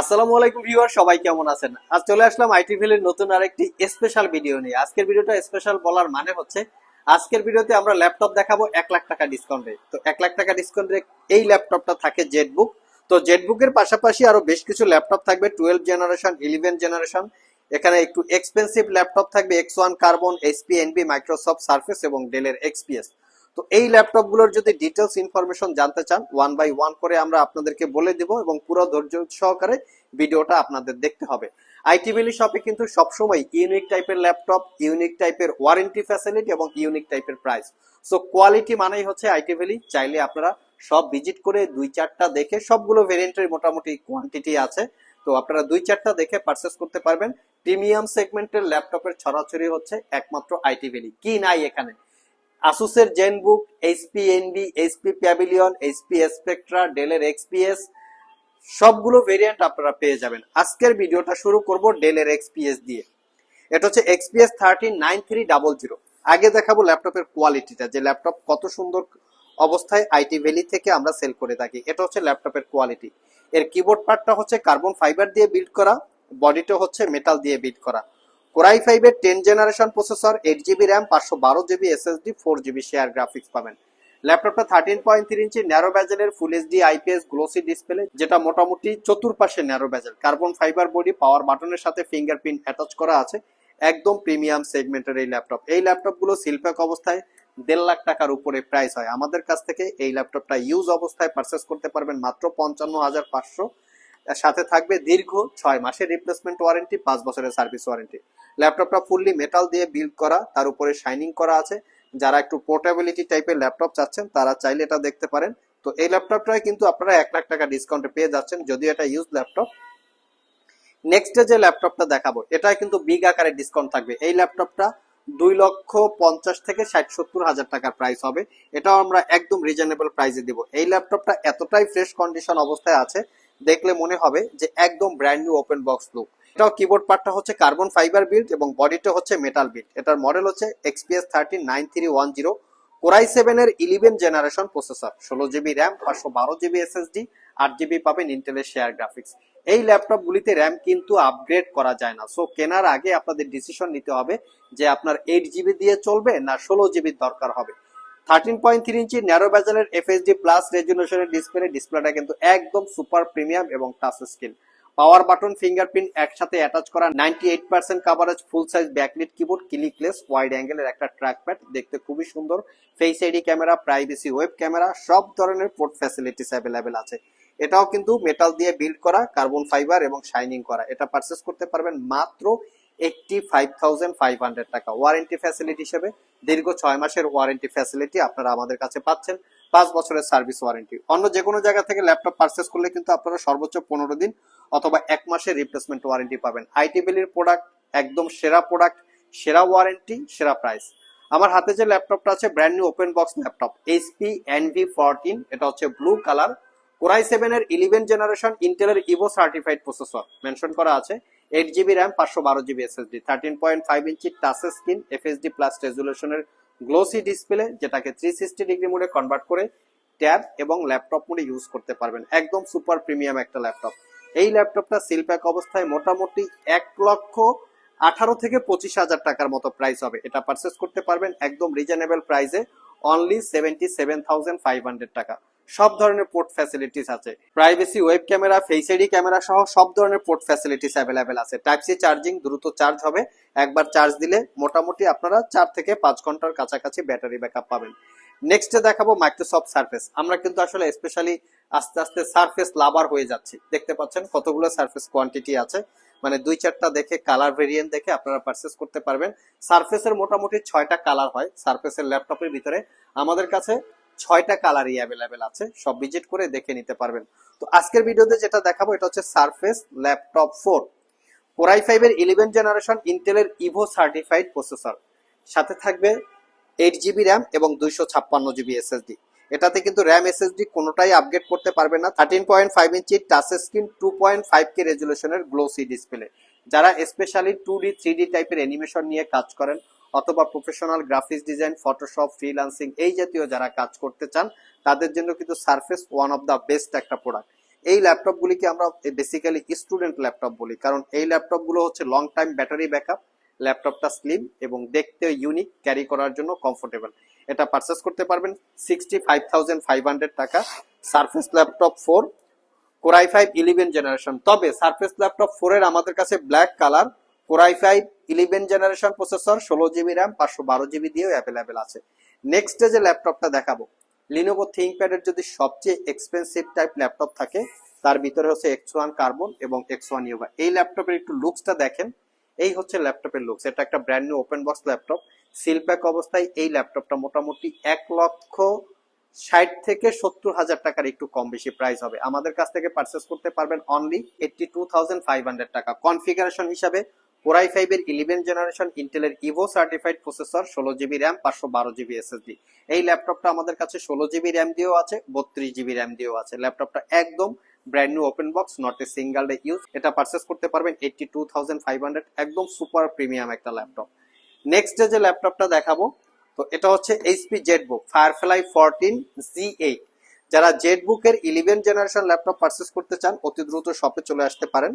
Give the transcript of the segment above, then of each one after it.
আসসালামু আলাইকুম ভিউয়ার, সবাই কেমন আছেন? আজ চলে আসলাম আইটি ভ্যালির নতুন আরেকটি স্পেশাল ভিডিও নিয়ে। আজকের ভিডিওটা স্পেশাল বলার মানে হচ্ছে, আজকের ভিডিওতে আমরা ল্যাপটপ দেখাবো এক লাখ টাকা ডিসকাউন্টে তো এক লাখ টাকা ডিসকাউন্টে এই ল্যাপটপটা থাকে জেটবুক তো জেটবুকের পাশাপাশি আরও বেশ কিছু ল্যাপটপ থাকবে টুয়েলভ জেনারেশন ইলেভেন জেনারেশন এখানে একটু এক্সপেন্সিভ ল্যাপটপ থাকবে X one carbon HP NB Microsoft Surface এবং ডেলের এক্সপিএস তো এই ল্যাপটপগুলোর যদি ডিটেলস ইনফরমেশন জানতে চান ওয়ান বাই ওয়ান করে আমরা আপনাদেরকে বলে দিব এবং পুরো ধৈর্য সহকারে ভিডিওটা আপনাদের দেখতে হবে। আইটি ভ্যালি শপে কিন্তু সবসময় ইউনিক টাইপের ল্যাপটপ ইউনিক টাইপের ওয়ারেন্টি ফ্যাসিলিটি এবং ইউনিক টাইপের প্রাইস সো কোয়ালিটি মানেই হচ্ছে আইটি ভ্যালি চাইলে আপনারা সব ভিজিট করে দুই চারটা দেখে সবগুলো ভেরিয়েন্টের মোটামুটি কোয়ান্টিটি আছে। তো আপনারা দুই চারটা দেখে পারচেস করতে পারবেন। প্রিমিয়াম সেগমেন্টের ল্যাপটপের ছড়াছড়ি হচ্ছে একমাত্র আইটি ভ্যালি কি নাই এখানে? আসুসের Zenbook HP Envy HP Pavilion HP Spectre ডেলের এক্সপিএস সবগুলো ভেরিয়েন্ট আপনারা পেয়ে যাবেন। আজকের ভিডিওটা শুরু করব ডেলের এক্সপিএস দিয়ে। এটা হচ্ছে XPS thirteen nine three double zero আগে দেখাবো ল্যাপটপের কোয়ালিটিটা যে ল্যাপটপ কত সুন্দর অবস্থায় আইটি ভ্যালি থেকে আমরা সেল করে থাকি। এটা হচ্ছে ল্যাপটপের কোয়ালিটি এর কিবোর্ড পার্টটা হচ্ছে কার্বন ফাইবার দিয়ে বিল্ড করা বডিটা হচ্ছে মেটাল দিয়ে বিল্ড করা। কোরাই ফাইভের ten generation processor eight GB RAM পাঁচশো বারো GB SSD four GB share graphics পাবেন। ল্যাপটপটা thirteen point three inch narrow ব্যাজেলের full HD IPS glossy display যেটা মোটামুটি চতুর্পাশে narrow bezel carbon fibre body power বাটনের সাথে ফিঙ্গারপ্রিন্ট অ্যাটাচ করা আছে, একদম প্রিমিয়াম সেগমেন্টের এই ল্যাপটপ। এই ল্যাপটপগুলো শিল্পক অবস্থায় দেড় লাখ টাকার উপরে প্রাইস হয়। আমাদের কাছ থেকে এই ল্যাপটপটা ইউজ অবস্থায় পারচেস করতে পারবেন মাত্র পঞ্চান্ন হাজার পাঁচশো সাথে থাকবে দীর্ঘ ছয় মাসের রিপ্লেসমেন্ট ওয়ারেন্টি পাঁচ বছরের সার্ভিস ওয়ারেন্টি ল্যাপটপটা ফুললি মেটাল দিয়ে বিল্ড করা, তার উপরে শাইনিং করা আছে। যারা একটু পোর্টেবিলিটি টাইপের ল্যাপটপ চাচ্ছেন, তারা চাইলে এটা দেখতে পারেন। তো এই ল্যাপটপটাই কিন্তু আপনারা এক লাখ টাকা ডিসকাউন্টে পেয়ে যাচ্ছেন, যদিও এটা ইউজ ল্যাপটপ নেক্সট যে ল্যাপটপটা দেখাবো এটা কিন্তু বিগ আকারে ডিসকাউন্ট থাকবে। এই ল্যাপটপটা দুই লক্ষ পঞ্চাশ থেকে ষাট সত্তর হাজার টাকার প্রাইস হবে। এটাও আমরা একদম রিজনেবল প্রাইসে দিব। এই ল্যাপটপটা এতটাই ফ্রেশ কন্ডিশন অবস্থায় আছে দেখলে মনে হবে যে একদম brand new open box look এটাও কিবোর্ড পার্টটা হচ্ছে কার্বন ফাইবার বিল্ড এবং বডিটা হচ্ছে মেটাল বিল্ড এটার মডেল হচ্ছে XPS thirty nine three one zero Core i seven এর ইলেভেন জেনারেশন প্রসেসর ষোলো জিবি র্যাম পাঁচশো বারো জিবি এসএসডি আট জিবি পাবেন ইন্টেলের শেয়ার গ্রাফিক্স এই ল্যাপটপ গুলিতে র্যাম কিন্তু আপগ্রেড করা যায় না। সো কেনার আগে আপনাদের ডিসিশন নিতে হবে যে আপনার এইট জিবি দিয়ে চলবে না ষোলো জিবির দরকার হবে। Thirteen point three inch narrow ব্যাজেলের FHD plus রেজুলেশনের ডিসপ্লে ডিসপ্লেটা কিন্তু একদম সুপার প্রিমিয়াম এবং touch screen power button fingerprint একসাথে অ্যাটাচ করা ninety eight percent coverage full size backlit keyboard clickless wide অ্যাঙ্গেলের একটা ট্র্যাকপ্যাড দেখতে খুবই সুন্দর। Face ID camera privacy web camera সব ধরনের পোর্ট ফ্যাসিলিটিস অ্যাভেলেবেল আছে। এটাও কিন্তু মেটাল দিয়ে বিল্ড করা কার্বন ফাইবার এবং শাইনিং করা। এটা পারচেস করতে পারবেন মাত্র eighty five thousand five hundred টাকা ওয়ারেন্টি ফ্যাসিলিটি হিসেবে দীর্ঘ ছয় মাসের ওয়ারেন্টি ফ্যাসিলিটি আপনারা আমাদের কাছে পাচ্ছেন। পাঁচ বছরের সার্ভিস ওয়ারেন্টি অন্য যে কোনো জায়গা থেকে ল্যাপটপ পারচেস করলে কিন্তু আপনারা সর্বোচ্চ পনেরো দিন অথবা এক মাসের রিপ্লেসমেন্ট ওয়ারেন্টি পাবেন। আইটি বিলির প্রোডাক্ট একদম সেরা প্রোডাক্ট সেরা ওয়ারেন্টি সেরা প্রাইস আমার হাতে যে ল্যাপটপটা আছে brand new open box laptop HP Envy fourteen এটা হচ্ছে blue colour Core i seven এর ইলেভেন জেনারেশন ইন্টেলের ইভো সার্টিফাইড প্রসেসর মেনশন করা আছে। এইট জিবি র্যাম পাঁচশো বারো GB SSD thirteen point five inch touch screen FHD plus রেজুলেশনের glossy display যেটাকে three sixty degree মোডে কনভার্ট করে ট্যাব এবং ল্যাপটপ মোডে ইউজ করতে পারবেন। একদম সুপার প্রিমিয়াম একটা ল্যাপটপ এই ল্যাপটপটা সিলপ্যাক অবস্থায় মোটামুটি এক লক্ষ আঠারো থেকে পঁচিশ হাজার টাকার মতো প্রাইস হবে। এটা পারচেস করতে পারবেন একদম রিজনেবল প্রাইসে only seventy seven thousand five hundred টাকা। সব ধরনের পোর্ট ফ্যাসিলিটিস আছে। Privacy web camera face ID camera সহ সব ধরনের পোর্ট ফ্যাসিলিটিস অ্যাভেলেবেল আছে। টাইপ সি চার্জিং দ্রুত চার্জ হবে। একবার চার্জ দিলে মোটামুটি আপনারা চার থেকে পাঁচ ঘণ্টার কাছাকাছি ব্যাটারি ব্যাকআপ পাবেন। নেক্সটে দেখাবো মাইক্রোসফট সার্ফেস আমরা কিন্তু আসলে স্পেশালি আস্তে আস্তে সার্ফেস লাভার হয়ে যাচ্ছি। দেখতে পাচ্ছেন কতগুলো সার্ফেস কোয়ান্টিটি আছে। মানে দুই চারটা দেখে কালার ভেরিয়েন্ট দেখে আপনারা পারচেস করতে পারবেন। সার্ফেসের মোটামুটি ছয়টা কালার হয় সার্ফেসের ল্যাপটপের ভিতরে। আমাদের কাছে ছয়টা কালারই অ্যাভেলেবেল আছে, সব ভিজিট করে দেখে নিতে পারবেন। তো আজকের ভিডিওতে যেটা দেখাবো, এটা হচ্ছে Surface laptop four Core i ফাইভের ইলেভেন জেনারেশন ইন্টেলের ইভো সার্টিফাইড প্রসেসর সাথে থাকবে এইট জিবি র্যাম এবং দুইশো ছাপ্পান্ন জিবি এসএসডি এটাতে কিন্তু র্যাম এসএসডি কোনোটাই আপগ্রেড করতে পারবে না। Thirteen point five inch touch screen two point five K রেজুলেশনের glossy display যারা specially two D three D টাইপের অ্যানিমেশন নিয়ে কাজ করেন অথবা professional graphics design Photoshop freelancing এই জাতীয় যারা কাজ করতে চান, তাদের জন্য কিন্তু Surface one of the best একটা প্রোডাক্ট এই ল্যাপটপগুলিকে আমরা বেসিক্যালি স্টুডেন্ট ল্যাপটপ বলি, কারণ এই ল্যাপটপগুলো হচ্ছে লং টাইম ব্যাটারি ব্যাকআপ ল্যাপটপটা স্লিম এবং দেখতে ইউনিক ক্যারি করার জন্য কমফোর্টেবল এটা পারচেস করতে পারবেন sixty five thousand five hundred টাকা Surface laptop four Core i five eleven generation তবে সারফেস ল্যাপটপ ফোর এর আমাদের কাছে black colour Core i five eleven generation processor ষোলো জিবি র্যাম পাঁচশো বারো জিবি দিয়েও অ্যাভেলেবেল আছে। নেক্সট যে ল্যাপটপটা দেখাবো লিনোভো থিঙ্কপ্যাড এর যদি সবচেয়ে এক্সপেন্সিভ টাইপ ল্যাপটপ থাকে, তার ভিতরে হচ্ছে এক্স ওয়ান কার্বন এবং এক্স ওয়ান ইউভা এই ল্যাপটপের একটু লুকসটা দেখেন। এই হচ্ছে ল্যাপটপের লুকস এটা একটা brand new open box laptop seal pack অবস্থায় এই ল্যাপটপটা মোটামুটি এক লক্ষ ষাট থেকে সত্তর হাজার টাকার একটু কম বেশি প্রাইস হবে। আমাদের কাছ থেকে পারচেস করতে পারবেন only eighty two thousand five hundred টাকা। কনফিগারেশন হিসাবে কোরাই ফাইভ এর ইলেভেন জেনারেশন ইন্টেলের ইভো সার্টিফাইড প্রসেসর ষোলো জিবি র্যাম পাঁচশো বারো জিবি এসএসডি এই ল্যাপটপটা আমাদের কাছে ষোলো জিবি র্যাম দিয়েও আছে, বত্রিশ জিবি র্যাম দিয়েও আছে। ল্যাপটপটা একদম brand new open box not a single day use এটা পারচেস করতে পারবেন eighty two thousand five hundred একদম সুপার প্রিমিয়াম একটা ল্যাপটপ নেক্সট ডে যে ল্যাপটপটা দেখাবো, তো এটা হচ্ছে HP ZBook Firefly fourteen G eight যারা জেটবুকের ইলেভেন জেনারেশন ল্যাপটপ পারচেস করতে চান, অতি দ্রুত শপে চলে আসতে পারেন।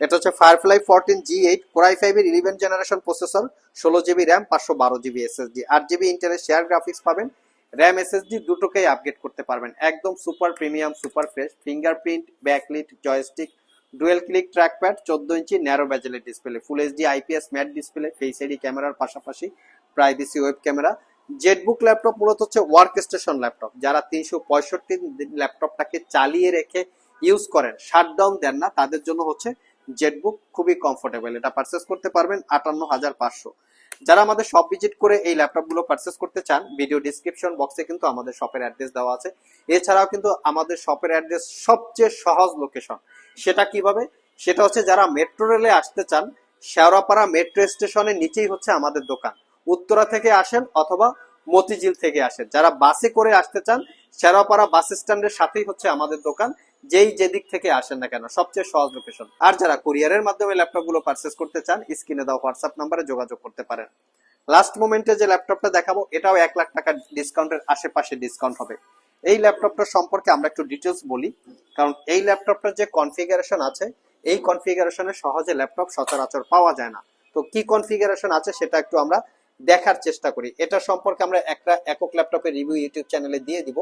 এটা হচ্ছে Firefly fourteen G eight core i ফাইভের ইলেভেন জেনারেশন প্রসেসর ষোলো জিবি র্যাম পাঁচশো বারো জিবি এসএসডি আট জিবি ইন্টারের শেয়ার গ্রাফিক্স পাবেন। র্যাম এসএসডি দুটোকেই আপগ্রেড করতে পারবেন। একদম super premium super fresh fingerprint backlit joystick dual click trackpad চোদ্দ inch narrow ব্যাজেলের display full HD IPS matte display face ID ক্যামেরার পাশাপাশি privacy web camera ZBook laptop মূলত হচ্ছে ওয়ার্ক স্টেশন ল্যাপটপ যারা তিনশো পঁয়ষট্টি ল্যাপটপটাকে চালিয়ে রেখে ইউজ করেন শাটডাউন দেন না, তাদের জন্য হচ্ছে জেটবুক খুবই কমফোর্টেবল এটা পারচেস করতে পারবেন আটান্ন হাজার পাঁচশো। যারা আমাদের শপ ভিজিট করে এই ল্যাপটপগুলো পারচেস করতে চান ভিডিও ডিসক্রিপশন বক্সে কিন্তু আমাদের শপের অ্যাড্রেস দেওয়া আছে। এছাড়াও কিন্তু আমাদের শপের অ্যাড্রেস সবচেয়ে সহজ লোকেশন সেটা কীভাবে? সেটা হচ্ছে যারা মেট্রো রেলে আসতে চান, শেওড়াপাড়া মেট্রো স্টেশনের নিচেই হচ্ছে আমাদের দোকান। উত্তরা থেকে আসেন অথবা মতিঝিল থেকে আসেন। যারা বাসে করে আসতে চান, শেওড়াপাড়া বাস স্ট্যান্ডের সাথেই হচ্ছে আমাদের দোকান। যেই যেদিক থেকে আসেন না কেন, সবচেয়ে সহজ লোকেশন আর যারা কুরিয়ারের মাধ্যমে ল্যাপটপগুলো পারচেস করতে চান স্ক্রিনে দাও হোয়াটসঅ্যাপ নাম্বারে যোগাযোগ করতে পারেন। লাস্ট মোমেন্টে যে ল্যাপটপটা দেখাবো, এটাও এক লাখ টাকা ডিসকাউন্টের আশেপাশে ডিসকাউন্ট হবে। এই ল্যাপটপটা সম্পর্কে আমরা একটু ডিটেলস বলি। কারণ এই ল্যাপটপটার যে কনফিগারেশন আছে, এই কনফিগারেশনে সহজে ল্যাপটপ সচরাচর পাওয়া যায় না। তো কি কনফিগারেশন আছে, সেটা একটু আমরা দেখার চেষ্টা করি। এটা সম্পর্কে আমরা একটা একক ল্যাপটপের রিভিউ ইউটিউব চ্যানেলে দিয়ে দিব।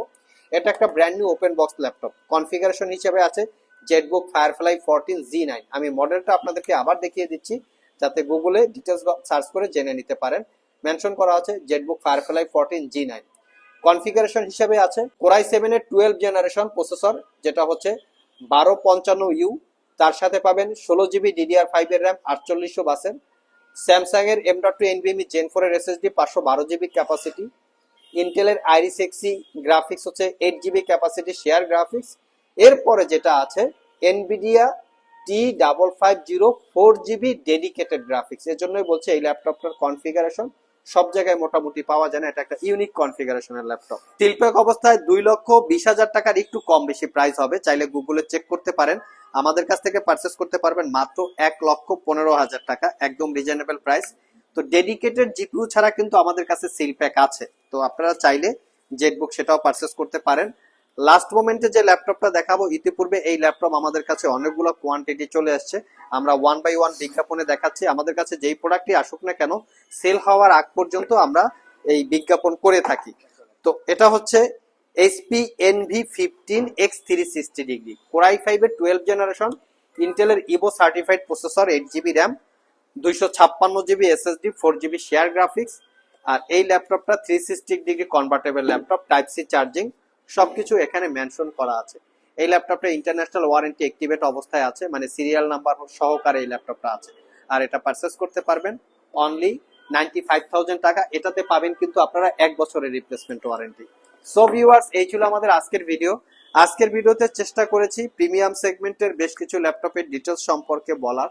এটা একটা brand new open box laptop configuration হিসেবে আছে ZBook Firefly fourteen G nine আমি মডেলটা আপনাদেরকে আবার দেখিয়ে দিচ্ছি, যাতে গুগলে ডিটেলস সার্চ করে জেনে নিতে পারেন। মেনশন করা আছে ZBook Firefly fourteen G nine configuration হিসেবে আছে কোরাই সেভেন এর টুয়েলভ জেনারেশন প্রসেসর যেটা হচ্ছে বারো পঞ্চান্ন ইউ তার সাথে পাবেন ষোলো জিবি ডিডিআর ফাইভ এর র্যাম আটচল্লিশশো বাসের। স্যামসাং এর এম ডট টু এনবিএমই জেন ফোর এর এসএসডি পাঁচশো বারো জিবি ক্যাপাসিটি ইন্টেলের আইরিস এক্সি গ্রাফিক্স হচ্ছে eight GB capacity share graphics এরপরে যেটা আছে Nvidia T double five zero four GB dedicated graphics এর জন্যই বলছে এই ল্যাপটপটার কনফিগারেশন সব জায়গায় মোটামুটি পাওয়া যায় না, এটা একটা ইউনিক কনফিগারেশনের ল্যাপটপ। শিল্পক অবস্থায় দুই লক্ষ বিশ হাজার টাকার একটু কম বেশি প্রাইস হবে, চাইলে গুগলে চেক করতে পারেন। আমাদের কাছ থেকে পারচেস করতে পারবেন মাত্র এক লক্ষ পনেরো হাজার টাকা, একদম রিজনেবল প্রাইস তো ডেডিকেটেড জিপিইউ ছাড়া কিন্তু আমাদের কাছে সিল প্যাক আছে। তো আপনারা চাইলে জেটবুক সেটাও পারচেস করতে পারেন। লাস্ট মোমেন্টে যে ল্যাপটপটা দেখাবো, ইতিপূর্বে এই ল্যাপটপ আমাদের কাছে অনেকগুলো কোয়ান্টিটি চলে আসছে। আমরা ওয়ান বাই ওয়ান বিজ্ঞাপনে দেখাচ্ছি। আমাদের কাছে যেই প্রোডাক্টই আসুক না কেন সেল হওয়ার আগ পর্যন্ত আমরা এই বিজ্ঞাপন করে থাকি। তো এটা হচ্ছে HP Envy fifteen X three sixty degree core i ফাইভের টুয়েলভ জেনারেশন ইন্টেলের evo certified processor eight GB RAM দুইশো ছাপ্পান্ন GB SSD four GB share graphics আর এই ল্যাপটপটা three sixty degree convertible laptop type C charging সবকিছু এখানে mention করা আছে। এই ল্যাপটপটা ইন্টারন্যাশনাল ওয়ারেন্টি অ্যাক্টিভেট অবস্থায় আছে মানে সিরিয়াল নাম্বার সহকারে এই ল্যাপটপটা আছে। আর এটা পারচেস করতে পারবেন অনলি নাইনটি ফাইভ থাউজেন্ড টাকা। এটাতে পাবেন কিন্তু আপনারা এক বছরের রিপ্লেসমেন্ট ওয়ারেন্টি সো ভিউয়ার্স এই ছিল আমাদের আজকের ভিডিও আজকের ভিডিওতে চেষ্টা করেছি প্রিমিয়াম সেগমেন্টের বেশ কিছু ল্যাপটপের ডিটেলস সম্পর্কে বলার।